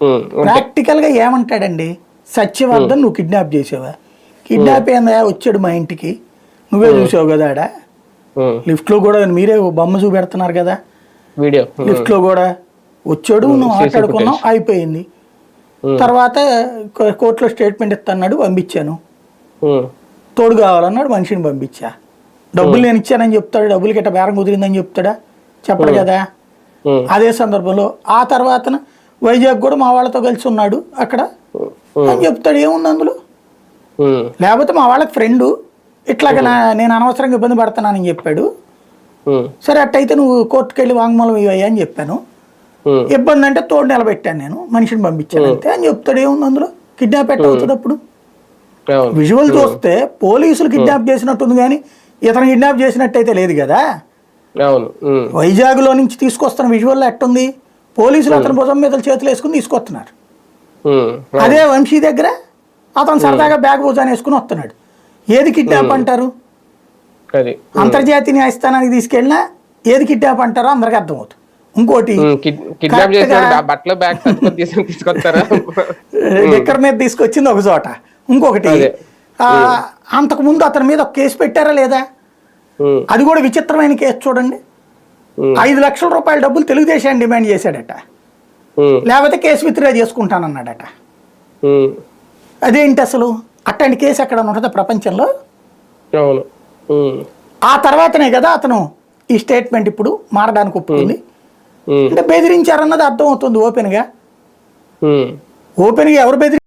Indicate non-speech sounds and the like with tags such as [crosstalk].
ఉమ్, ఉంటే. ప్రాక్టికల్గా ఏమంటాడండి? సత్యవర్ధన్ నువ్వు కిడ్నాప్ చేసావా? కిడ్నాప్ ఏందా వచ్చాడు మా ఇంటికి. నువ్వే చూసావు కదా ఆడ? ఉమ్, లిఫ్ట్లో కూడా మీరే బొమ్మ చూపెడుతున్నారు కదా? వీడియో. ఉమ్, లిఫ్ట్లో కూడా. వచ్చాడు నువ్వు మాట్లాడుకున్నావు అయిపోయింది. తర్వాత కోర్టులో స్టేట్మెంట్ ఇస్తాన్నాడు పంపించాను. తోడు కావాలన్నాడు మనిషిని పంపించా. డబ్బులు నేను ఇచ్చానని చెప్తాడు? డబ్బులు గిట్ట బేరం కుదిరిందని చెప్తాడా? చెప్పడు కదా? అదే సందర్భంలో ఆ తర్వాత వైజాగ్ కూడా మా వాళ్ళతో కలిసి ఉన్నాడు అక్కడ. అని చెప్తాడు ఏముంది అందులో? లేకపోతే మా వాళ్ళకి ఫ్రెండు ఇట్లాగ నేను అనవసరంగా ఇబ్బంది పడుతున్నానని చెప్పాడు. సరే అట్టయితే నువ్వు కోర్టుకు వెళ్ళి వాంగ్మూలం ఇవ్వయ్యా అని చెప్పాను. ఇబ్బంది అంటే తోడు నిలబెట్టాను నేను మనిషిని పంపించాను అంతే అని చెప్తాడు ఏముంది అందులో? కిడ్నాప్ ఎట్ట అవుతుంది అప్పుడు విజువల్ చూస్తే పోలీసులు కిడ్నాప్ చేసినట్టుంది కానీ ఇతను కిడ్నాప్ చేసినట్టయితే లేదు కదా? వైజాగ్లో నుంచి తీసుకొస్తున్న విజువల్ ఎట్టుంది? పోలీసులు అతని భుజం మీద చేతులు వేసుకుని తీసుకొస్తున్నారు. అదే వంశీ దగ్గర అతను సరదాగా బ్యాగ్ భుజాన్ని వేసుకుని వస్తున్నాడు. ఏది కిడ్నాప్ అంటారు? అంతర్జాతీయ న్యాయస్థానానికి తీసుకెళ్ళినా ఏది కిడ్నాప్ అంటారో అందరికి అర్థమవుతుంది. ఇంకోటి ఉమ్, కిడ్- కిడ్నాప్ చేసిన బట్టలు బ్యాగ్ సర్దుకొని తీసుకొని తీసుకొస్తారా? [laughs] దగ్గర మీద తీసుకొచ్చింది ఒక చోట. ఇంకొకటి అంతకుముందు అతని మీద ఒక కేసు పెట్టారా లేదా? అది కూడా విచిత్రమైన కేసు చూడండి. ఐదు లక్షల రూపాయల డబ్బులు తెలుగుదేశాన్ని డిమాండ్ చేశాడట. లేకపోతే కేసు విత్డ్రా చేసుకుంటానన్నాడట. అదేంటి అసలు? అట్లాంటి కేసు ఎక్కడ ఉంటుందా ప్రపంచంలో? ఆ తర్వాతనే కదా అతను ఈ స్టేట్మెంట్ ఇప్పుడు మారడానికి ఒప్పుకుంది. అంటే బెదిరించారన్నది అర్థమవుతుంది ఓపెన్గా. ఉమ్. ఓపెన్గా ఎవరు బెదిరి